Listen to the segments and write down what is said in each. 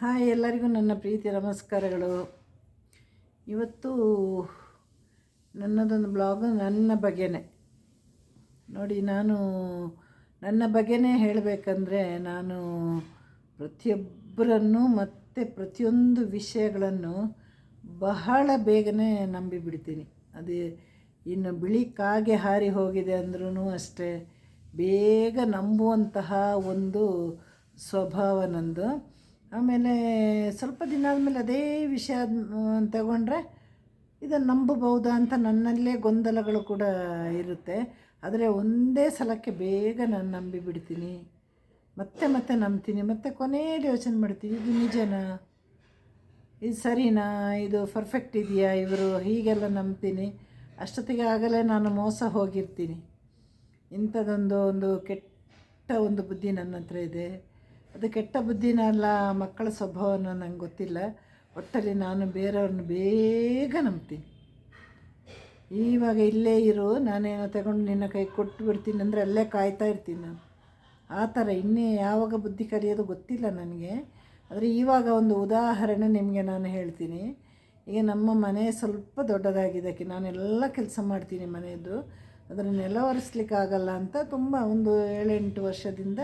Hi ಎಲ್ಲರಿಗೂ ನನ್ನ ಪ್ರೀತಿ ನಮಸ್ಕಾರಗಳು. ಇವತ್ತು ನನ್ನದೊಂದು ಬ್ಲಾಗ್ ನನ್ನ ಬಗ್ಗೆನೇ ನೋಡಿ, ನಾನು ನನ್ನ ಬಗ್ಗೆನೇ ಹೇಳಬೇಕಂದ್ರೆ ನಾನು ಪ್ರತಿಯೊಬ್ಬರನ್ನು ಮತ್ತು ಪ್ರತಿಯೊಂದು ವಿಷಯಗಳನ್ನು ಬಹಳ ಬೇಗನೆ ನಂಬಿಬಿಡ್ತೀನಿ. ಅದೇ ಇನ್ನು ಬಿಳಿ ಕಾಗೆ ಹಾರಿ ಹೋಗಿದೆ ಅಂದ್ರೂ ಅಷ್ಟೇ, ಬೇಗ ನಂಬುವಂತಹ ಒಂದು ಸ್ವಭಾವ ನಂದು. ಆಮೇಲೆ ಸ್ವಲ್ಪ ದಿನ ಆದಮೇಲೆ ಅದೇ ವಿಷಯ ತಗೊಂಡ್ರೆ ಇದನ್ನು ನಂಬಬಹುದಾ ಅಂತ ನನ್ನಲ್ಲೇ ಗೊಂದಲಗಳು ಕೂಡ ಇರುತ್ತೆ. ಆದರೆ ಒಂದೇ ಸಲಕ್ಕೆ ಬೇಗ ನಾನು ನಂಬಿ ಬಿಡ್ತೀನಿ. ಮತ್ತೆ ಮತ್ತೆ ನಂಬ್ತೀನಿ. ಮತ್ತೆ ಕೊನೆಯಲ್ಲಿ ಯೋಚನೆ ಮಾಡ್ತೀನಿ, ಇದು ನಿಜನಾ? ಇದು ಸರಿನಾ? ಇದು ಪರ್ಫೆಕ್ಟ್ ಇದೆಯಾ? ಇವರು ಹೀಗೆಲ್ಲ ನಂಬ್ತೀನಿ. ಅಷ್ಟೊತ್ತಿಗೆ ಆಗಲೇ ನಾನು ಮೋಸ ಹೋಗಿರ್ತೀನಿ. ಇಂಥದ್ದೊಂದು ಒಂದು ಕೆಟ್ಟ ಒಂದು ಬುದ್ಧಿ ನನ್ನ ಹತ್ರ ಇದೆ. ಅದು ಕೆಟ್ಟ ಬುದ್ಧಿನ ಅಲ್ಲ ಮಕ್ಕಳ ಸ್ವಭಾವನ ನಂಗೆ ಗೊತ್ತಿಲ್ಲ. ಒಟ್ಟಲ್ಲಿ ನಾನು ಬೇರೆಯವ್ರನ್ನ ಬೇಗ ನಂಬ್ತೀನಿ. ಇವಾಗ ಇಲ್ಲೇ ಇರು, ನಾನೇನೋ ತಗೊಂಡು ನಿನ್ನ ಕೈ ಕೊಟ್ಟು ಬಿಡ್ತೀನಿ ಅಂದರೆ ಅಲ್ಲೇ ಕಾಯ್ತಾ ಇರ್ತೀನಿ ನಾನು. ಆ ಥರ ಇನ್ನೇ ಯಾವಾಗ ಬುದ್ಧಿ ಕಲಿಯೋದು ಗೊತ್ತಿಲ್ಲ ನನಗೆ. ಆದರೆ ಇವಾಗ ಒಂದು ಉದಾಹರಣೆ ನಿಮಗೆ ನಾನು ಹೇಳ್ತೀನಿ. ಈಗ ನಮ್ಮ ಮನೆ ಸ್ವಲ್ಪ ದೊಡ್ಡದಾಗಿದ್ದಕ್ಕೆ ನಾನೆಲ್ಲ ಕೆಲಸ ಮಾಡ್ತೀನಿ ಮನೆಯದು ಅದನ್ನು ನೆಲ ಒರೆಸ್ಲಿಕ್ಕಾಗಲ್ಲ ಅಂತ ತುಂಬ ಒಂದು ಏಳೆಂಟು ವರ್ಷದಿಂದ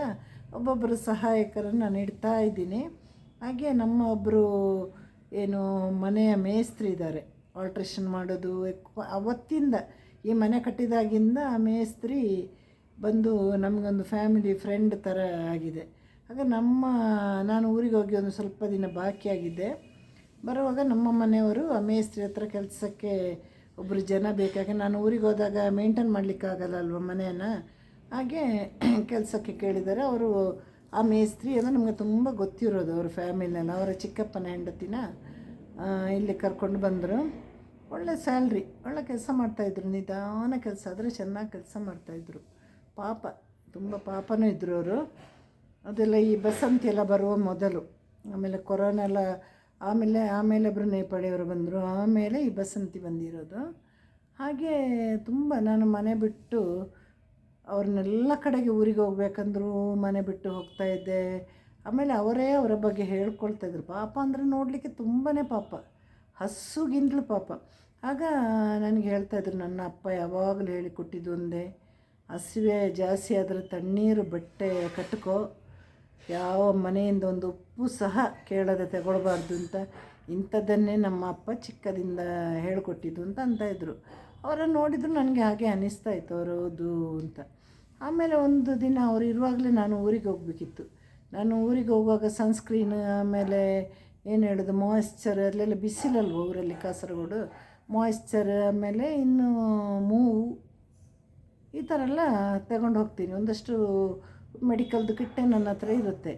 ಒಬ್ಬೊಬ್ಬರು ಸಹಾಯಕರನ್ನು ನೀಡ್ತಾ ಇದ್ದೀನಿ. ಹಾಗೆ ನಮ್ಮ ಒಬ್ಬರು ಏನು ಮನೆಯ ಮೇಸ್ತ್ರಿ ಇದ್ದಾರೆ. ಆಲ್ಟ್ರೇಷನ್ ಮಾಡೋದು, ಅವತ್ತಿಂದ ಈ ಮನೆ ಕಟ್ಟಿದಾಗಿಂದ ಮೇಸ್ತ್ರಿ ಬಂದು ನಮಗೊಂದು ಫ್ಯಾಮಿಲಿ ಫ್ರೆಂಡ್ ಥರ ಆಗಿದೆ. ಆಗ ನಮ್ಮ, ನಾನು ಊರಿಗೆ ಹೋಗಿ ಒಂದು ಸ್ವಲ್ಪ ದಿನ ಬಾಕಿಯಾಗಿದ್ದೆ ಬರುವಾಗ ನಮ್ಮ ಮನೆಯವರು ಆ ಮೇಸ್ತ್ರಿ ಹತ್ರ ಕೆಲಸಕ್ಕೆ ಒಬ್ಬರು ಜನ ಬೇಕಾಗಿ, ನಾನು ಊರಿಗೆ ಹೋದಾಗ ಮೇಂಟೈನ್ ಮಾಡಲಿಕ್ಕಾಗಲ್ಲ ಅಲ್ವ ಮನೆಯನ್ನು? ಹಾಗೆ ಕೆಲಸಕ್ಕೆ ಕೇಳಿದ್ದಾರೆ ಅವರು ಆ ಮೇಸ್ತ್ರಿ ಅಂದರೆ ನಮಗೆ ತುಂಬ ಗೊತ್ತಿರೋದು ಅವ್ರ ಫ್ಯಾಮಿಲಿನ ಅವರ ಚಿಕ್ಕಪ್ಪನ ಹೆಂಡತಿನ ಇಲ್ಲಿ ಕರ್ಕೊಂಡು ಬಂದರು. ಒಳ್ಳೆ ಸ್ಯಾಲ್ರಿ ಒಳ್ಳೆ ಕೆಲಸ ಮಾಡ್ತಾಯಿದ್ರು ನಿಧಾನ ಕೆಲಸ ಆದರೆ ಚೆನ್ನಾಗಿ ಕೆಲಸ ಮಾಡ್ತಾಯಿದ್ರು ಪಾಪ, ತುಂಬ ಪಾಪನೂ ಇದ್ದರು ಅವರು. ಅದೆಲ್ಲ ಈ ಬಸಂತಿ ಎಲ್ಲ ಬರುವ ಮೊದಲು. ಆಮೇಲೆ ಕೊರೋನಾ ಎಲ್ಲ ಆಮೇಲೆ ಆಮೇಲೆ ಒಬ್ಬರು ನೇಪಾಳಿಯವರು ಬಂದರು. ಆಮೇಲೆ ಈ ಬಸಂತಿ ಬಂದಿರೋದು. ಹಾಗೆ ತುಂಬ ನಾನು ಮನೆ ಬಿಟ್ಟು ಅವ್ರನ್ನೆಲ್ಲ ಕಡೆಗೆ ಊರಿಗೆ ಹೋಗ್ಬೇಕಂದ್ರೂ ಮನೆ ಬಿಟ್ಟು ಹೋಗ್ತಾ ಇದ್ದೆ. ಆಮೇಲೆ ಅವರೇ ಅವರ ಬಗ್ಗೆ ಹೇಳ್ಕೊಳ್ತಾ ಇದ್ರು. ಪಾಪ ಅಂದರೆ ನೋಡಲಿಕ್ಕೆ ತುಂಬಾ ಪಾಪ. ಹಸುಗಿಂತಲೂ ಪಾಪ. ಆಗ ನನಗೆ ಹೇಳ್ತಾಯಿದ್ರು ನನ್ನ ಅಪ್ಪ ಯಾವಾಗಲೂ ಹೇಳಿಕೊಟ್ಟಿದ್ದು ಒಂದೇ. ಹಸಿವೆ ಜಾಸ್ತಿ ಆದರೆ ತಣ್ಣೀರು ಬಟ್ಟೆ ಕಟ್ಕೋ. ಯಾವ ಮನೆಯಿಂದ ಒಂದು ಉಪ್ಪು ಸಹ ಕೇಳದೆ ತಗೊಳ್ಬಾರ್ದು ಅಂತ. ಇಂಥದ್ದನ್ನೇ ನಮ್ಮ ಅಪ್ಪ ಚಿಕ್ಕದಿಂದ ಹೇಳಿಕೊಟ್ಟಿದ್ದು ಅಂತ ಅಂತ ಇದ್ರು. ಅವರನ್ನು ನೋಡಿದ್ರು ನನಗೆ ಹಾಗೆ ಅನ್ನಿಸ್ತಾ ಇತ್ತು ಅವರು ಹೌದು ಅಂತ. ಆಮೇಲೆ ಒಂದು ದಿನ ಅವರು ಇರುವಾಗಲೇ ನಾನು ಊರಿಗೆ ಹೋಗಬೇಕಿತ್ತು. ನಾನು ಊರಿಗೆ ಹೋಗುವಾಗ ಸನ್ಸ್ಕ್ರೀನ್ ಆಮೇಲೆ ಏನು ಹೇಳೋದು ಮಾಯಿಶ್ಚರ್ ಅಲ್ಲೆಲ್ಲ ಬಿಸಿಲಲ್ವ ಊರಲ್ಲಿ ಕಾಸರಗೋಡು? ಮಾಯಿಶ್ಚರ್ ಆಮೇಲೆ ಇನ್ನು ಮೂವು ಈ ಥರ ಎಲ್ಲ ತಗೊಂಡು ಹೋಗ್ತೀನಿ. ಒಂದಷ್ಟು ಮೆಡಿಕಲ್ದು ಕಿಟ್ಟೆ ನನ್ನ ಹತ್ರ ಇರುತ್ತೆ.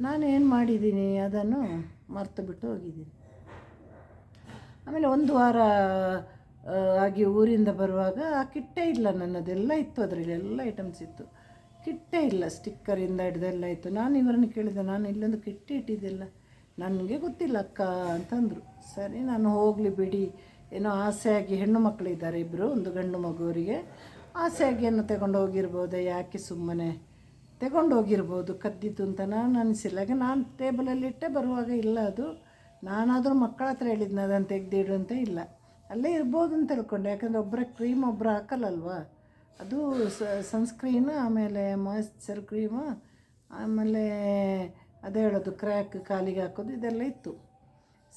ನಾನು ಏನು ಮಾಡಿದ್ದೀನಿ ಅದನ್ನು ಮರ್ತು ಬಿಟ್ಟು ಹೋಗಿದ್ದೀನಿ. ಆಮೇಲೆ ಒಂದು ವಾರ ಆಗಿ ಊರಿಂದ ಬರುವಾಗ ಆ ಕಿಟ್ಟೆ ಇಲ್ಲ ನನ್ನದೆಲ್ಲ ಇತ್ತು ಅದರಲ್ಲಿ, ಎಲ್ಲ ಐಟಮ್ಸ್ ಇತ್ತು. ಕಿಟ್ಟೆ ಇಲ್ಲ ಸ್ಟಿಕ್ಕರಿಂದ ಹಿಡ್ದೆಲ್ಲ ಇತ್ತು. ನಾನು ಇವರನ್ನು ಕೇಳಿದೆ, ನಾನು ಇಲ್ಲೊಂದು ಕಿಟ್ಟಿ ಇಟ್ಟಿದ್ದಿಲ್ಲ. ನನಗೆ ಗೊತ್ತಿಲ್ಲ, ಅಕ್ಕ ಅಂತಂದರು ಸರಿ, ನಾನು ಹೋಗಲಿ ಬಿಡಿ. ಏನೋ ಆಸೆಯಾಗಿ ಹೆಣ್ಣು ಮಕ್ಕಳಿದ್ದಾರೆ ಇಬ್ಬರು ಒಂದು ಗಂಡು ಮಗುವರಿಗೆ ಆಸೆಯಾಗಿ ಏನು ತಗೊಂಡು ಹೋಗಿರ್ಬೋದೆ? ಯಾಕೆ ಸುಮ್ಮನೆ? ತಗೊಂಡು ಹೋಗಿರ್ಬೋದು ಕದ್ದಿತ್ತು ಅಂತ ನಾನು ಅನಿಸಿಲ್ಲ. ಹಾಗೆ ನಾನು ಟೇಬಲಲ್ಲಿ ಇಟ್ಟೆ, ಬರುವಾಗ ಇಲ್ಲ ಅದು. ನಾನಾದರೂ ಮಕ್ಕಳ ಹತ್ರ ಹೇಳಿದ್ನ, ಅದನ್ನು ತೆಗೆದಿಡು ಅಂತ ಇಲ್ಲ. ಅಲ್ಲೇ ಇರ್ಬೋದು ಅಂತ ತಿಳ್ಕೊಂಡೆ. ಯಾಕಂದರೆ ಒಬ್ಬರ ಕ್ರೀಮ್ ಒಬ್ಬರು ಹಾಕಲ್ಲಲ್ವ? ಅದು ಸನ್ಸ್ಕ್ರೀನು, ಆಮೇಲೆ ಮಾಯಿಶ್ಚರ್ ಕ್ರೀಮು, ಆಮೇಲೆ ಅದೇ ಹೇಳೋದು ಕ್ರ್ಯಾಕ್ ಕಾಲಿಗೆ ಹಾಕೋದು, ಇದೆಲ್ಲ ಇತ್ತು.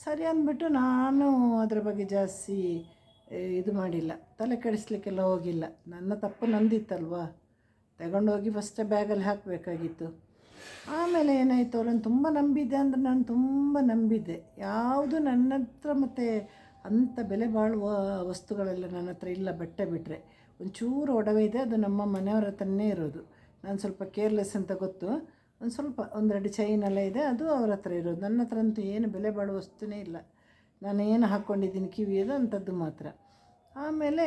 ಸರಿ ಅಂದ್ಬಿಟ್ಟು ನಾನು ಅದರ ಬಗ್ಗೆ ಜಾಸ್ತಿ ಇದು ಮಾಡಿಲ್ಲ. ತಲೆ ಕೆಡಿಸ್ಲಿಕ್ಕೆಲ್ಲ ಹೋಗಿಲ್ಲ. ನನ್ನ ತಪ್ಪು ನಂದಿತ್ತಲ್ವ? ತಗೊಂಡೋಗಿ ಫಸ್ಟೇ ಬ್ಯಾಗಲ್ಲಿ ಹಾಕಬೇಕಾಗಿತ್ತು. ಆಮೇಲೆ ಏನಾಯಿತು ಅವ್ರನ್ನ ತುಂಬ ನಂಬಿದ್ದೆ ಅಂದರೆ ನಾನು ತುಂಬ ನಂಬಿದ್ದೆ. ಯಾವುದು ನನ್ನ ಹತ್ರ ಮತ್ತು ಅಂಥ ಬೆಲೆ ಬಾಳುವ ವಸ್ತುಗಳೆಲ್ಲ ನನ್ನ ಹತ್ರ ಇಲ್ಲ, ಬಟ್ಟೆ ಬಿಟ್ಟರೆ ಒಂಚೂರು ಒಡವೆ ಇದೆ, ಅದು ನಮ್ಮ ಮನೆಯವ್ರ ಹತ್ರನೇ ಇರೋದು. ನಾನು ಸ್ವಲ್ಪ ಕೇರ್ಲೆಸ್ ಅಂತ ಗೊತ್ತು. ಒಂದು ಸ್ವಲ್ಪ, ಒಂದೆರಡು ಚೈನ್ ಎಲ್ಲ ಇದೆ, ಅದು ಅವ್ರ ಹತ್ರ ಇರೋದು. ನನ್ನ ಹತ್ರ ಅಂತೂ ಏನು ಬೆಲೆ ಬಾಳುವ ವಸ್ತುನೇ ಇಲ್ಲ. ನಾನು ಏನು ಹಾಕ್ಕೊಂಡಿದ್ದೀನಿ ಕಿವಿಯೋದು ಅಂಥದ್ದು ಮಾತ್ರ. ಆಮೇಲೆ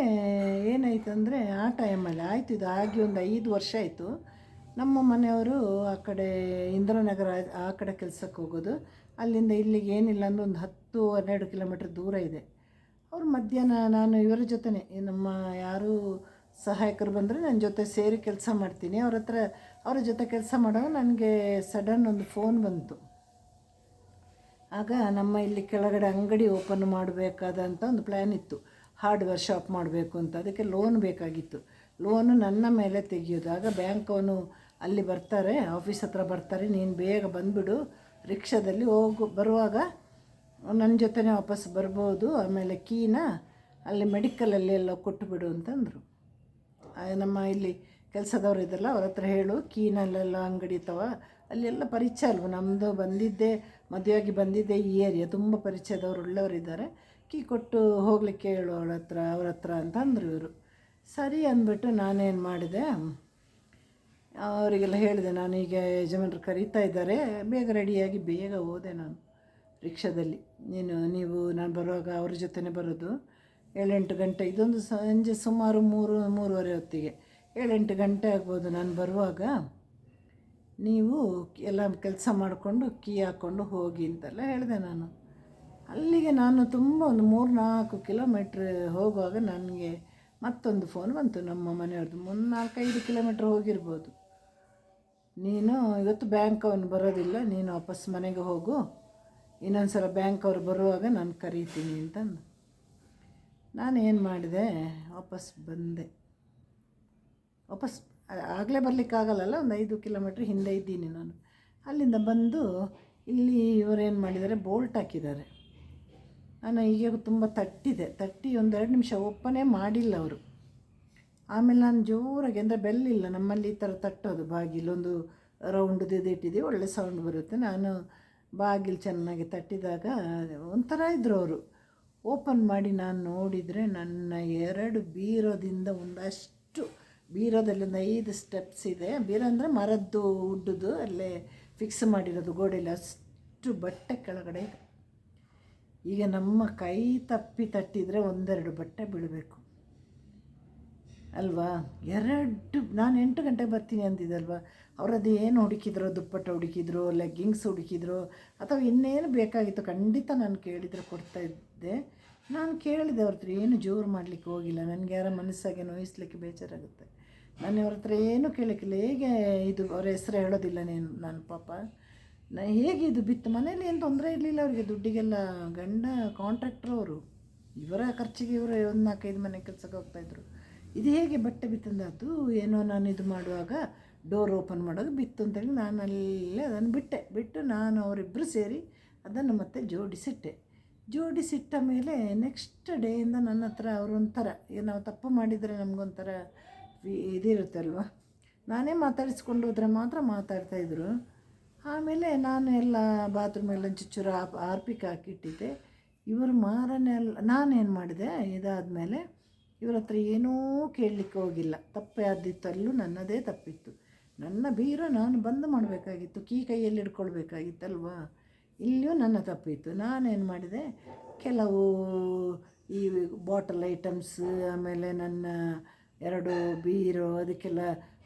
ಏನಾಯ್ತು ಅಂದರೆ, ಆ ಟೈಮಲ್ಲಿ ಆಯಿತು, ಇದು ಆಗಿ ಒಂದು ಐದು ವರ್ಷ ಆಯಿತು. ನಮ್ಮ ಮನೆಯವರು ಆ ಕಡೆ ಇಂದ್ರನಗರ, ಆ ಕಡೆ ಕೆಲಸಕ್ಕೆ ಹೋಗೋದು. ಅಲ್ಲಿಂದ ಇಲ್ಲಿಗೆ ಏನಿಲ್ಲ ಅಂದ್ರೆ ಒಂದು ಹತ್ತು, ಹನ್ನೆರಡು ಕಿಲೋಮೀಟ್ರ್ ದೂರ ಇದೆ. ಅವ್ರು ಮಧ್ಯಾಹ್ನ ನಾನು ಇವರ ಜೊತೆನೇ. ನಮ್ಮ ಯಾರು ಸಹಾಯಕರು ಬಂದರೆ ನನ್ನ ಜೊತೆ ಸೇರಿ ಕೆಲಸ ಮಾಡ್ತೀನಿ. ಅವ್ರ ಹತ್ರ ಅವರ ಜೊತೆ ಕೆಲಸ ಮಾಡೋ ನನಗೆ ಸಡನ್ ಒಂದು ಫೋನ್ ಬಂತು. ಆಗ ನಮ್ಮ ಇಲ್ಲಿ ಕೆಳಗಡೆ ಅಂಗಡಿ ಓಪನ್ ಮಾಡಬೇಕಾದಂಥ ಒಂದು ಪ್ಲ್ಯಾನ್ ಇತ್ತು. ಹಾರ್ಡ್ವೇರ್ ಶಾಪ್ ಮಾಡಬೇಕು ಅಂತ. ಅದಕ್ಕೆ ಲೋನ್ ಬೇಕಾಗಿತ್ತು. ಲೋನು ನನ್ನ ಮೇಲೆ ತೆಗೆಯೋದು. ಆಗ ಬ್ಯಾಂಕ್ ಅವನು ಅಲ್ಲಿ ಬರ್ತಾರೆ ಆಫೀಸ್ ಹತ್ರ ಬರ್ತಾರೆ. ನೀನು ಬೇಗ ಬಂದುಬಿಡು. ರಿಕ್ಷಾದಲ್ಲಿ ಹೋಗು, ಬರುವಾಗ ನನ್ನ ಜೊತೆನೇ ವಾಪಸ್ ಬರ್ಬೋದು, ಆಮೇಲೆ ಕೀನ ಅಲ್ಲಿ ಮೆಡಿಕಲಲ್ಲಿ ಎಲ್ಲ ಕೊಟ್ಟುಬಿಡು ಅಂತಂದರು ನಮ್ಮ ಇಲ್ಲಿ ಕೆಲಸದವ್ರು ಇದ್ದಲ್ಲ ಅವ್ರ ಹತ್ರ ಹೇಳು, ಕೀನಲ್ಲೆಲ್ಲ ಅಂಗಡಿ ತವ ಅಲ್ಲೆಲ್ಲ ಪರಿಚಯ ಅಲ್ವ? ನಮ್ಮದು ಬಂದಿದ್ದೆ, ಮದುವೆಯಾಗಿ ಬಂದಿದ್ದೆ ಈ ಏರಿಯಾ ತುಂಬ ಪರಿಚಯದವ್ರು ಇದ್ದಾರೆ. ಕೀ ಕೊಟ್ಟು ಹೋಗಲಿಕ್ಕೆ ಹೇಳು ಅವಳ ಹತ್ರ, ಅವ್ರ ಹತ್ರ ಅಂತ ಅಂದರು ಇವರು. ಸರಿ ಅಂದ್ಬಿಟ್ಟು ನಾನೇನು ಮಾಡಿದೆ ಅವರಿಗೆಲ್ಲ ಹೇಳಿದೆ, ನಾನು ಈಗ ಯಜಮಾನರು ಕರೀತಾ ಇದ್ದಾರೆ, ಬೇಗ ರೆಡಿಯಾಗಿ ಬೇಗ ಹೋದೆ ನಾನು ರಿಕ್ಷಾದಲ್ಲಿ. ನೀನು, ನೀವು, ನಾನು ಬರುವಾಗ ಅವ್ರ ಜೊತೆನೇ ಬರೋದು. ಏಳೆಂಟು ಗಂಟೆ, ಇದೊಂದು ಸಂಜೆ ಸುಮಾರು ಮೂರು, ಮೂರುವರೆ ಹೊತ್ತಿಗೆ. ಏಳೆಂಟು ಗಂಟೆ ಆಗ್ಬೋದು ನಾನು ಬರುವಾಗ. ನೀವು ಎಲ್ಲ ಕೆಲಸ ಮಾಡಿಕೊಂಡು ಕೀ ಹಾಕ್ಕೊಂಡು ಹೋಗಿ ಅಂತೆಲ್ಲ ಹೇಳಿದೆ ನಾನು. ಅಲ್ಲಿಗೆ ನಾನು ತುಂಬ ಒಂದು ಮೂರು ನಾಲ್ಕು ಕಿಲೋಮೀಟ್ರ್ ಹೋಗುವಾಗ ನನಗೆ ಮತ್ತೊಂದು ಫೋನ್ ಬಂತು ನಮ್ಮ ಮನೆಯವ್ರದ್ದು. ಮೂರು ನಾಲ್ಕೈದು ಕಿಲೋಮೀಟ್ರ್ ಹೋಗಿರ್ಬೋದು. ನೀನು ಇವತ್ತು ಬ್ಯಾಂಕ್ ಅವನು ಬರೋದಿಲ್ಲ, ನೀನು ವಾಪಸ್ ಮನೆಗೆ ಹೋಗು. ಇನ್ನೊಂದು ಸಲ ಬ್ಯಾಂಕ್ ಅವ್ರು ಬರುವಾಗ ನಾನು ಕರೀತೀನಿ ಅಂತಂದು. ನಾನು ಏನು ಮಾಡಿದೆ? ವಾಪಸ್ ಬಂದೆ. ವಾಪಸ್, ಆಗಲೇ ಬರಲಿಕ್ಕಾಗಲ್ಲ ಒಂದು ಐದು ಕಿಲೋಮೀಟ್ರ್ ಹಿಂದೆ ಇದ್ದೀನಿ ನಾನು. ಅಲ್ಲಿಂದ ಬಂದು ಇಲ್ಲಿ ಇವರೇನು ಮಾಡಿದ್ದಾರೆ? ಬೋಲ್ಟ್ ಹಾಕಿದ್ದಾರೆ. ನಾನು ಈಗ ತುಂಬ ತಟ್ಟಿದೆ. ತಟ್ಟಿ ಒಂದೆರಡು ನಿಮಿಷ ಓಪನೇ ಮಾಡಿಲ್ಲ ಅವರು. ಆಮೇಲೆ ನಾನು ಜೋರಾಗಿ, ಅಂದರೆ ಬೆಲ್ಲಿಲ್ಲ ನಮ್ಮಲ್ಲಿ ಈ ಥರ ತಟ್ಟೋದು ಬಾಗಿಲೊಂದು ರೌಂಡ್ ಇದು ಇಟ್ಟಿದ್ದೀವಿ ಒಳ್ಳೆ ಸೌಂಡ್ ಬರುತ್ತೆ. ನಾನು ಬಾಗಿಲು ಚೆನ್ನಾಗಿ ತಟ್ಟಿದಾಗ ಒಂಥರ ಇದ್ರು ಅವರು. ಓಪನ್ ಮಾಡಿ ನಾನು ನೋಡಿದರೆ ನನ್ನ ಎರಡು ಬೀರೋದಿಂದ ಒಂದಷ್ಟು ಬೀರೋದಲ್ಲಿ ಒಂದು ಐದು ಸ್ಟೆಪ್ಸ್ ಇದೆ. ಬೀರೋ ಅಂದರೆ ಮರದ್ದು, ಉಡ್ಡದು, ಅಲ್ಲೇ ಫಿಕ್ಸ್ ಮಾಡಿರೋದು ಗೋಡೆಯಲ್ಲಿ ಅಷ್ಟು ಬಟ್ಟೆ ಕೆಳಗಡೆ. ಈಗ ನಮ್ಮ ಕೈ ತಪ್ಪಿ ತಟ್ಟಿದರೆ ಒಂದೆರಡು ಬಟ್ಟೆ ಬೀಳಬೇಕು. ಅಲ್ವಾ? ಎರಡು, ನಾನು ಎಂಟು ಗಂಟೆಗೆ ಬರ್ತೀನಿ ಅಂದಿದ್ದಲ್ವ? ಅವರದ್ದು ಏನು ಹುಡುಕಿದ್ರು, ದುಪ್ಪಟ್ಟ ಹುಡುಕಿದ್ರು ಲೆಗ್ಗಿಂಗ್ಸ್ ಹುಡುಕಿದ್ರು, ಅಥವಾ ಇನ್ನೇನು ಬೇಕಾಗಿತ್ತು ಖಂಡಿತ ನಾನು ಕೇಳಿದರೆ ಕೊಡ್ತಾ ಇದ್ದೆ. ನಾನು ಕೇಳಿದೆ ಅವ್ರ ಹತ್ರ, ಏನು ಜೋರು ಮಾಡಲಿಕ್ಕೆ ಹೋಗಿಲ್ಲ. ನನಗೆ ಯಾರ ಮನಸ್ಸಾಗೆ ನೋಯಿಸ್ಲಿಕ್ಕೆ ಬೇಜಾರಾಗುತ್ತೆ. ನಾನು ಅವ್ರ ಹತ್ರ ಏನು ಕೇಳಲಿಕ್ಕಿಲ್ಲ ಹೇಗೆ ಇದು ಅವ್ರ ಹೆಸರು ಹೇಳೋದಿಲ್ಲ ನೀನು, ನಾನು ಪಾಪ. ನಾ ಹೇಗೆ ಇದು ಬಿತ್ತು? ಮನೇಲಿ ಏನು ತೊಂದರೆ ಇರಲಿಲ್ಲ ಅವರಿಗೆ? ದುಡ್ಡಿಗೆಲ್ಲ ಗಂಡ ಕಾಂಟ್ರಾಕ್ಟ್ರು ಅವರು. ಇವರ ಖರ್ಚಿಗೆ ಇವರು ಒಂದು ನಾಲ್ಕೈದು ಮನೆ ಕೆಲಸಕ್ಕೆ ಹೋಗ್ತಾಯಿದ್ರು ಇದು ಹೇಗೆ ಬಟ್ಟೆ ಬಿತ್ತಂದಾಯ್ತು ಏನೋ ನಾನು ಇದು ಮಾಡುವಾಗ ಡೋರ್ ಓಪನ್ ಮಾಡೋದು ಬಿತ್ತು ಅಂತೇಳಿ ನಾನು ಅಲ್ಲೇ ಅದನ್ನು ಬಿಟ್ಟೆ. ಬಿಟ್ಟು ನಾನು ಅವರಿಬ್ಬರು ಸೇರಿ ಅದನ್ನು ಮತ್ತೆ ಜೋಡಿಸಿಟ್ಟೆ. ಜೋಡಿಸಿಟ್ಟ ಮೇಲೆ ನೆಕ್ಸ್ಟ್ ಡೇಯಿಂದ ನನ್ನ ಹತ್ರ ಅವರೊಂಥರ ಈಗ ನಾವು ತಪ್ಪು ಮಾಡಿದರೆ ನಮಗೊಂಥರ ಇದಿರುತ್ತಲ್ವ? ನಾನೇ ಮಾತಾಡಿಸ್ಕೊಂಡು ಹೋದರೆ ಮಾತ್ರ ಮಾತಾಡ್ತಾಯಿದ್ರು ಆಮೇಲೆ ನಾನು ಎಲ್ಲ ಬಾತ್ರೂಮೆಲ್ಲ ಎಲ್ಲ ಚುಚ್ಚೂರು ಆರ್ಪಿಕ್ ಹಾಕಿಟ್ಟಿದ್ದೆ. ಇವರು ಮಾರನೇ ಅಲ್ಲ ನಾನೇನು ಮಾಡಿದೆ, ಇದಾದಮೇಲೆ ಇವ್ರ ಹತ್ರ ಏನೂ ಕೇಳಲಿಕ್ಕೆ ಹೋಗಿಲ್ಲ. ತಪ್ಪೇ ಆದಿತ್ತು ಅಲ್ಲೂ ನನ್ನದೇ ತಪ್ಪಿತ್ತು. ನನ್ನ ಬೀರ ನಾನು ಬಂದು ಮಾಡಬೇಕಾಗಿತ್ತು, ಕೀ ಕೈಯಲ್ಲಿ ಹಿಡ್ಕೊಳ್ಬೇಕಾಗಿತ್ತಲ್ವಾ? ಇಲ್ಲಿಯೂ ನನ್ನ ತಪ್ಪಿತ್ತು. ನಾನೇನು ಮಾಡಿದೆ? ಕೆಲವು ಈ ಬಾಟಲ್ ಐಟಮ್ಸ್, ಆಮೇಲೆ ನನ್ನ ಎರಡು ಬೀರು, ಅದಕ್ಕೆಲ್ಲ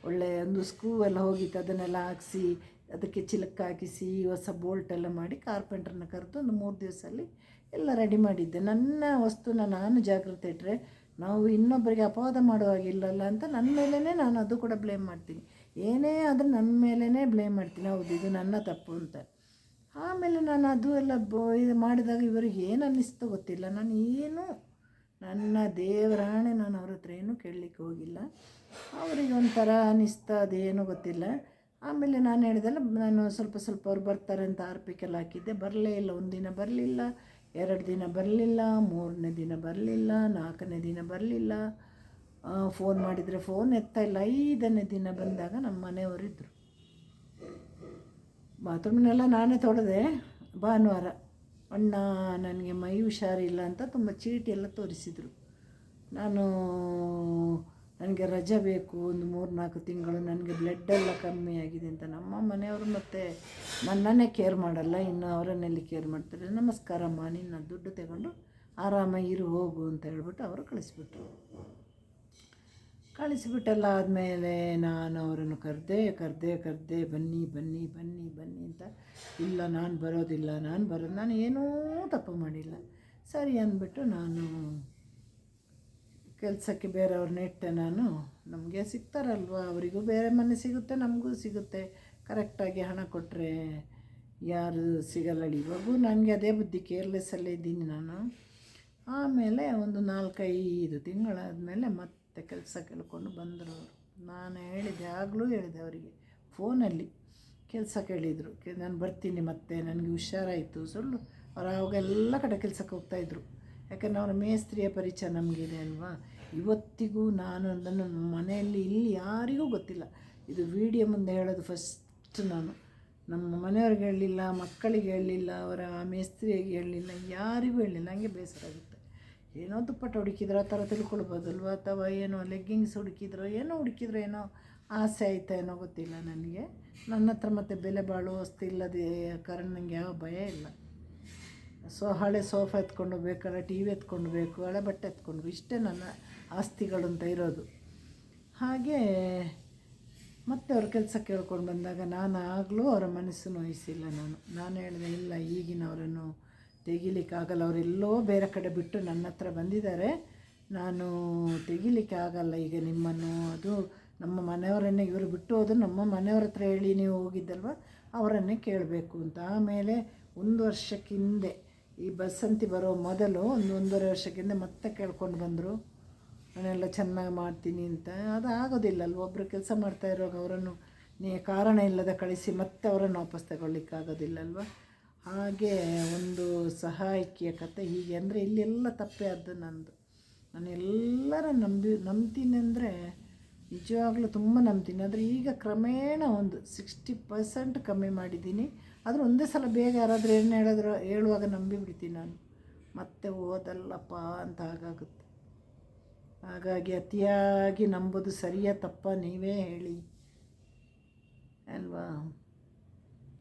ಒಳ್ಳೆ ಒಂದು ಸ್ಕೂ ಎಲ್ಲ ಹೋಗಿತ್ತು. ಅದನ್ನೆಲ್ಲ ಹಾಕಿಸಿ, ಅದಕ್ಕೆ ಚಿಲಕ ಹಾಕಿಸಿ, ಹೊಸ ಬೋಲ್ಟ್ ಎಲ್ಲ ಮಾಡಿ ಕಾರ್ಪೆಂಟ್ರನ್ನ ಕರೆದು ಒಂದು ಮೂರು ದಿವಸದಲ್ಲಿ ಎಲ್ಲ ರೆಡಿ ಮಾಡಿದ್ದೆ. ನನ್ನ ವಸ್ತುನ ನಾನು ಜಾಗ್ರತೆ ಇಟ್ಟರೆ ನಾವು ಇನ್ನೊಬ್ಬರಿಗೆ ಅಪವಾದ ಮಾಡುವಾಗಿಲ್ಲಲ್ಲ ಅಂತ ನನ್ನ ಮೇಲೇ ನಾನು ಅದು ಕೂಡ ಬ್ಲೇಮ್ ಮಾಡ್ತೀನಿ. ಏನೇ ಆದರೂ ನನ್ನ ಮೇಲೇ ಬ್ಲೇಮ್ ಮಾಡ್ತೀನಿ. ಹೌದು, ಇದು ನನ್ನ ತಪ್ಪು ಅಂತ. ಆಮೇಲೆ ನಾನು ಅದು ಎಲ್ಲ ಇದು ಮಾಡಿದಾಗ ಇವರಿಗೆ ಏನು ಅನ್ನಿಸ್ತೋ ಗೊತ್ತಿಲ್ಲ. ನಾನು ಏನು ನನ್ನ ದೇವರಾಣೆ ನಾನು ಅವ್ರ ಹತ್ರ ಏನೂ ಕೇಳಲಿಕ್ಕೆ ಹೋಗಿಲ್ಲ. ಅವರಿಗೆ ಒಂಥರ ಅನ್ನಿಸ್ತಾ ಅದೇನೂ ಗೊತ್ತಿಲ್ಲ. ಆಮೇಲೆ ನಾನು ಹೇಳಿದೆಲ್ಲ, ನಾನು ಸ್ವಲ್ಪ ಸ್ವಲ್ಪ ಅವ್ರು ಬರ್ತಾರೆ ಅಂತ ಆರ್ಪಿಕೆಲ್ಲ ಹಾಕಿದ್ದೆ. ಬರಲೇ ಇಲ್ಲ, ಒಂದಿನ ಬರಲಿಲ್ಲ. ಎರಡು ದಿನ ಬರಲಿಲ್ಲ, ಮೂರನೇ ದಿನ ಬರಲಿಲ್ಲ, ನಾಲ್ಕನೇ ದಿನ ಬರಲಿಲ್ಲ. ಫೋನ್ ಮಾಡಿದರೆ ಫೋನ್ ಎತ್ತಾ ಇಲ್ಲ. ಐದನೇ ದಿನ ಬಂದಾಗ ನಮ್ಮ ಮನೆಯವರಿದ್ದರು ಬಾತ್ರೂಮ್ನೆಲ್ಲ ನಾನೇ ತೊಳೆದೆ. ಭಾನುವಾರ. ಅಣ್ಣ ನನಗೆ ಮೈ ಹುಷಾರಿಲ್ಲ ಅಂತ ತುಂಬ ಚೀಟಿ ಎಲ್ಲ ತೋರಿಸಿದರು. ನಾನು ನನಗೆ ರಜೆ ಬೇಕು ಒಂದು ಮೂರು ನಾಲ್ಕು ತಿಂಗಳು, ನನಗೆ ಬ್ಲಡ್ ಎಲ್ಲ ಕಮ್ಮಿ ಆಗಿದೆ ಅಂತ ನಮ್ಮ ಮನೆಯವರು ಮತ್ತು ನನ್ನನ್ನೇ ಕೇರ್ ಮಾಡಲ್ಲ, ಇನ್ನು ಅವರನ್ನೆಲ್ಲಿ ಕೇರ್ ಮಾಡ್ತಾರೆ. ನಮಸ್ಕಾರಮ್ಮ ನಿನ್ನ ದುಡ್ಡು ತಗೊಂಡು ಆರಾಮಾಗಿ ಇರು, ಹೋಗು ಅಂತ ಹೇಳ್ಬಿಟ್ಟು ಅವರು ಕಳಿಸ್ಬಿಟ್ರು. ಕಳಿಸಿಬಿಟ್ಟೆಲ್ಲ ಆದಮೇಲೆ ನಾನು ಅವರನ್ನು ಕರೆದೆ ಕರೆದೆ ಕರೆದೆ, ಬನ್ನಿ ಬನ್ನಿ ಬನ್ನಿ ಬನ್ನಿ ಅಂತ ಇಲ್ಲ, ನಾನು ಬರೋದಿಲ್ಲ, ನಾನು ಬರೋದು, ನಾನು ಏನೂ ತಪ್ಪು ಮಾಡಿಲ್ಲ. ಸರಿ ಅಂದ್ಬಿಟ್ಟು ನಾನು ಕೆಲಸಕ್ಕೆ ಬೇರೆಯವ್ರನ್ನ ಇಟ್ಟೆ ನಾನು. ನಮಗೆ ಸಿಗ್ತಾರಲ್ವ? ಅವರಿಗೂ ಬೇರೆ ಮನೆ ಸಿಗುತ್ತೆ, ನಮಗೂ ಸಿಗುತ್ತೆ. ಕರೆಕ್ಟಾಗಿ ಹಣ ಕೊಟ್ಟರೆ ಯಾರು ಸಿಗಲ್ಲ ಇವಾಗೂ ನನಗೆ ಅದೇ ಬುದ್ಧಿ ಕೇರ್ಲೆಸ್ಸಲ್ಲೇ ಇದ್ದೀನಿ ನಾನು. ಆಮೇಲೆ ಒಂದು ನಾಲ್ಕೈದು ತಿಂಗಳಾದಮೇಲೆ ಮತ್ತೆ ಕೆಲಸ ಕೇಳ್ಕೊಂಡು ಬಂದರು ನಾನು ಹೇಳಿದೆ, ಆಗಲೂ ಹೇಳಿದೆ ಅವರಿಗೆ. ಫೋನಲ್ಲಿ ಕೆಲಸ ಕೇಳಿದರು. ನಾನು ಬರ್ತೀನಿ ಮತ್ತೆ, ನನಗೆ ಹುಷಾರಾಯಿತು, ಸುಳ್ಳು. ಅವ್ರು ಆವಾಗೆಲ್ಲ ಕಡೆ ಕೆಲಸಕ್ಕೆ ಹೋಗ್ತಾಯಿದ್ರು ಯಾಕಂದ್ರೆ ಅವರ ಮೇಸ್ತ್ರಿಯ ಪರಿಚಯ ನಮಗಿದೆ ಅಲ್ವಾ? ಇವತ್ತಿಗೂ ನಾನು ನನ್ನ ಮನೆಯಲ್ಲಿ ಇಲ್ಲಿ ಯಾರಿಗೂ ಗೊತ್ತಿಲ್ಲ. ಇದು ವಿಡಿಯೋ ಮುಂದೆ ಹೇಳೋದು ಫಸ್ಟ್ ನಾನು. ನಮ್ಮ ಮನೆಯವ್ರಿಗೆ ಹೇಳಲಿಲ್ಲ, ಮಕ್ಕಳಿಗೆ ಹೇಳಲಿಲ್ಲ, ಅವರ ಮೇಸ್ತ್ರಿಗೆ ಹೇಳಲಿಲ್ಲ, ಯಾರಿಗೂ ಹೇಳಲಿಲ್ಲ. ನನಗೆ ಬೇಸರ ಆಗುತ್ತೆ. ಏನೋ ದುಪ್ಪಟ್ಟ ಹುಡುಕಿದ್ರು, ಆ ಥರ ತಿಳ್ಕೊಳ್ಬೋದಲ್ವ ಅಥವಾ ಏನೋ ಲೆಗ್ಗಿಂಗ್ಸ್ ಹುಡುಕಿದ್ರು, ಏನೋ ಹುಡುಕಿದ್ರು, ಏನೋ ಆಸೆ ಆಯ್ತಾ ಏನೋ ಗೊತ್ತಿಲ್ಲ ನನಗೆ. ನನ್ನ ಹತ್ರ ಮತ್ತೆ ಬೆಲೆ ಬಾಳು ವಸ್ತು ಇಲ್ಲದೆ ಕಾರಣ ನನಗೆ ಯಾವ ಭಯ ಇಲ್ಲ. ಸೊ ಹಳೆ ಸೋಫಾ ಎತ್ಕೊಂಡು ಬೇಕಾದ್ರೆ ಟಿ ವಿ ಎತ್ಕೊಂಡು ಬೇಕು, ಹಳೆ ಬಟ್ಟೆ ಎತ್ಕೊಂಡು, ಇಷ್ಟೇ ನನ್ನ ಆಸ್ತಿಗಳು ಅಂತ ಇರೋದು. ಹಾಗೆ ಮತ್ತೆ ಅವ್ರ ಕೆಲಸ ಕೇಳ್ಕೊಂಡು ಬಂದಾಗ ನಾನು ಆಗಲೂ ಅವರ ಮನಸ್ಸು ನೋಯಿಸಿಲ್ಲ ನಾನು. ನಾನು ಹೇಳಿದೆ, ಇಲ್ಲ, ಈಗಿನವರನ್ನು ತೆಗಿಲಿಕ್ಕಾಗಲ್ಲ. ಅವರೆಲ್ಲೋ ಬೇರೆ ಕಡೆ ಬಿಟ್ಟು ನನ್ನ ಹತ್ರ ಬಂದಿದ್ದಾರೆ. ನಾನು ತೆಗಿಲಿಕ್ಕೆ ಆಗಲ್ಲ ಈಗ ನಿಮ್ಮನ್ನು. ಅದು ನಮ್ಮ ಮನೆಯವರನ್ನೇ ಇವರು ಬಿಟ್ಟು ಹೋದ್ರು. ನಮ್ಮ ಮನೆಯವ್ರ ಹತ್ರ ಹೇಳಿ ನೀವು ಹೋಗಿದ್ದಲ್ವ? ಅವರನ್ನೇ ಕೇಳಬೇಕು ಅಂತ. ಆಮೇಲೆ ಒಂದು ವರ್ಷಕ್ಕೆ ಹಿಂದೆ ಈ ಬಸಂತಿ ಬರೋ ಮೊದಲು ಒಂದು ಒಂದೂವರೆ ವರ್ಷಕ್ಕಿಂತ ಮತ್ತೆ ಕೇಳ್ಕೊಂಡು ಬಂದರು, ನಾನೆಲ್ಲ ಚೆನ್ನಾಗಿ ಮಾಡ್ತೀನಿ ಅಂತ. ಅದು ಆಗೋದಿಲ್ಲ ಅಲ್ವ? ಒಬ್ಬರು ಕೆಲಸ ಮಾಡ್ತಾ ಇರುವಾಗ ಅವರನ್ನು ನೀ, ಕಾರಣ ಇಲ್ಲದ ಕಳಿಸಿ ಮತ್ತೆ ಅವರನ್ನು ವಾಪಸ್ ತಗೊಳ್ಳಿಕ್ಕಾಗೋದಿಲ್ಲ ಅಲ್ವ? ಹಾಗೆ ಒಂದು ಸಹಾಯಕಿಯ ಕತೆ ಹೀಗೆ. ಅಂದರೆ ಇಲ್ಲೆಲ್ಲ ತಪ್ಪೇ ಆದ್ದು ನಂದು. ನಾನು ಎಲ್ಲರ ನಂಬಿ, ನಂಬ್ತೀನಿ ಅಂದರೆ ನಿಜವಾಗ್ಲೂ ತುಂಬ ನಂಬ್ತೀನಿ. ಆದರೆ ಈಗ ಕ್ರಮೇಣ ಒಂದು ಸಿಕ್ಸ್ಟಿ ಪರ್ಸೆಂಟ್ ಕಮ್ಮಿ ಮಾಡಿದ್ದೀನಿ. ಆದರೆ ಒಂದೇ ಸಲ ಬೇಗ ಯಾರಾದರೂ ಏನು ಹೇಳಿದ್ರು, ಹೇಳುವಾಗ ನಂಬಿ ಬಿಡ್ತೀನಿ ನಾನು. ಮತ್ತೆ ಓದಲ್ಲಪ್ಪ ಅಂತ ಹಾಗಾಗುತ್ತೆ. ಹಾಗಾಗಿ ಅತಿಯಾಗಿ ನಂಬೋದು, ಸರಿಯಾ ತಪ್ಪ ನೀವೇ ಹೇಳಿ. ಅಲ್ವಾ?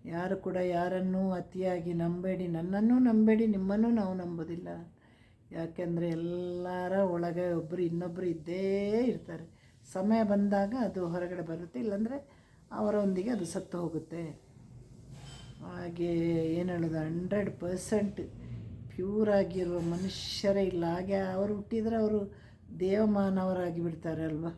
ಯಾರು ಕೂಡ ಯಾರನ್ನೂ ಅತಿಯಾಗಿ ನಂಬೇಡಿ, ನನ್ನನ್ನು ನಂಬೇಡಿ, ನಿಮ್ಮನ್ನು ನಾವು ನಂಬೋದಿಲ್ಲ. ಯಾಕೆಂದರೆ ಎಲ್ಲರ ಒಳಗೆ ಒಬ್ಬರು ಇನ್ನೊಬ್ಬರು ಇದ್ದೇ ಇರ್ತಾರೆ. ಸಮಯ ಬಂದಾಗ ಅದು ಹೊರಗಡೆ ಬರುತ್ತೆ, ಇಲ್ಲಾಂದರೆ ಅವರೊಂದಿಗೆ ಅದು ಸತ್ತು ಹೋಗುತ್ತೆ. ಹಾಗೆ ಏನು ಹೇಳೋದು ಹಂಡ್ರೆಡ್ ಪರ್ಸೆಂಟ್ ಪ್ಯೂರ್ ಆಗಿರುವ ಮನುಷ್ಯರೇ ಇಲ್ಲ. ಹಾಗೆ ಅವರು ಹುಟ್ಟಿದರೆ ಅವರು ದೇವಮಾನವರಾಗಿ ಬಿಡ್ತಾರೆ ಅಲ್ವಾ?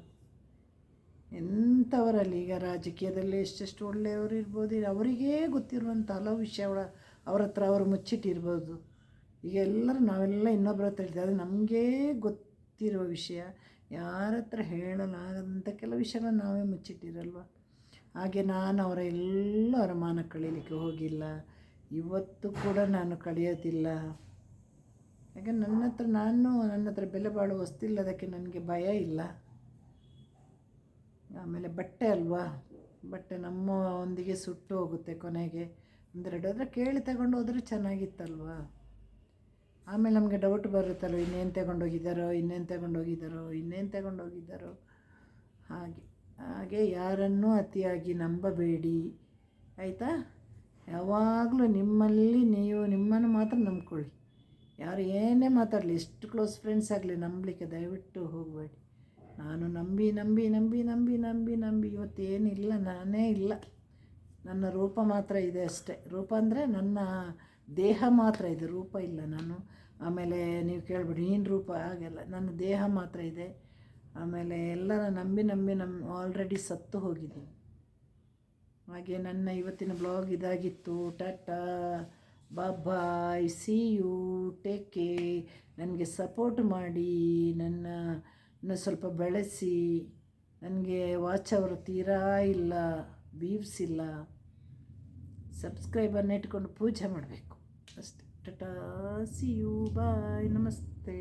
ಎಂಥವರಲ್ಲಿ ಈಗ ರಾಜಕೀಯದಲ್ಲಿ ಎಷ್ಟೆಷ್ಟು ಒಳ್ಳೆಯವರು ಇರ್ಬೋದು ಅವರಿಗೇ ಗೊತ್ತಿರುವಂಥ ಹಲವು ವಿಷಯಗಳ ಅವ್ರ ಹತ್ರ ಅವರು ಮುಚ್ಚಿಟ್ಟಿರ್ಬೋದು. ಈಗ ಎಲ್ಲರೂ ನಾವೆಲ್ಲ ಇನ್ನೊಬ್ಬರ ಹತ್ರ ಹೇಳ್ತೀವಿ, ಅದು ನಮಗೇ ಗೊತ್ತಿರುವ ವಿಷಯ. ಯಾರ ಹತ್ರ ಹೇಳಲಾಗದಂಥ ಕೆಲವು ವಿಷಯಗಳನ್ನ ನಾವೇ ಮುಚ್ಚಿಟ್ಟಿರಲ್ವ? ಹಾಗೆ ನಾನು ಅವರ ಎಲ್ಲ ಅರಮಾನ ಕಳೀಲಿಕ್ಕೆ ಹೋಗಿಲ್ಲ. ಇವತ್ತು ಕೂಡ ನಾನು ಕಳೆಯೋದಿಲ್ಲ. ಹಾಗೆ ನನ್ನ ಹತ್ರ ನಾನು ನನ್ನ ಹತ್ರ ಬೆಲೆ ಬಾಳುವ ವಸ್ತು ಇಲ್ಲದಕ್ಕೆ ನನಗೆ ಭಯ ಇಲ್ಲ. ಆಮೇಲೆ ಬಟ್ಟೆ ಅಲ್ವಾ? ಬಟ್ಟೆ ನಮ್ಮ ಒಂದಿಗೆ ಸುಟ್ಟು ಹೋಗುತ್ತೆ ಕೊನೆಗೆ. ಒಂದೆರಡು ಆದರೆ ಕೇಳಿ ತಗೊಂಡು ಹೋದರೆ ಚೆನ್ನಾಗಿತ್ತಲ್ವಾ? ಆಮೇಲೆ ನಮಗೆ ಡೌಟ್ ಬರುತ್ತಲ್ವ, ಇನ್ನೇನು ತಗೊಂಡೋಗಿದ್ದಾರೋ ಇನ್ನೇನು ತಗೊಂಡೋಗಿದ್ದಾರೋ ಇನ್ನೇನು ತಗೊಂಡೋಗಿದ್ದಾರೋ? ಹಾಗೆ. ಹಾಗೆ ಯಾರನ್ನೂ ಅತಿಯಾಗಿ ನಂಬಬೇಡಿ. ಆಯಿತಾ? ಯಾವಾಗಲೂ ನಿಮ್ಮಲ್ಲಿ ನೀವು ನಿಮ್ಮನ್ನು ಮಾತ್ರ ನಂಬ್ಕೊಳ್ಳಿ. ಯಾರು ಏನೇ ಮಾತಾಡಲಿ, ಎಷ್ಟು ಕ್ಲೋಸ್ ಫ್ರೆಂಡ್ಸ್ ಆಗಲಿ ನಂಬಲಿಕ್ಕೆ ದಯವಿಟ್ಟು ಹೋಗಬೇಡಿ. ನಾನು ನಂಬಿ ನಂಬಿ ನಂಬಿ ನಂಬಿ ನಂಬಿ ನಂಬಿ ಇವತ್ತೇನಿಲ್ಲ, ನಾನೇ ಇಲ್ಲ. ನನ್ನ ರೂಪ ಮಾತ್ರ ಇದೆ ಅಷ್ಟೇ. ರೂಪ ಅಂದರೆ ನನ್ನ ದೇಹ ಮಾತ್ರ ಇದೆ, ರೂಪ ಇಲ್ಲ ನಾನು. ಆಮೇಲೆ ನೀವು ಕೇಳ್ಬಿಡಿ, ನೀನು ರೂಪ ಹಾಗೆಲ್ಲ. ನನ್ನ ದೇಹ ಮಾತ್ರ ಇದೆ. ಆಮೇಲೆ ಎಲ್ಲರ ನಂಬಿ ನಂಬಿ ನಮ್ಮ ಆಲ್ರೆಡಿ ಸತ್ತು ಹೋಗಿದ್ದೀನಿ ಹಾಗೆ ನನ್ನ ಇವತ್ತಿನ ಬ್ಲಾಗ್ ಇದಾಗಿತ್ತು. Tata, bye see you take care ನನಗೆ ಸಪೋರ್ಟ್ ಮಾಡಿ, ನನ್ನ ಸ್ವಲ್ಪ ಬೆಳೆಸಿ, ನನಗೆ ವಾಚ್ ಅವರು ತೀರಾ ಇಲ್ಲ ಬೀವ್ಸ್ ಇಲ್ಲ. ಸಬ್ಸ್ಕ್ರೈಬರ್ನ ಇಟ್ಕೊಂಡು ಪೂಜೆ ಮಾಡಬೇಕು. ಅಷ್ಟೇ. ಟಟಾ ಸಿ ಯು ಬಾಯ್ ನಮಸ್ತೆ.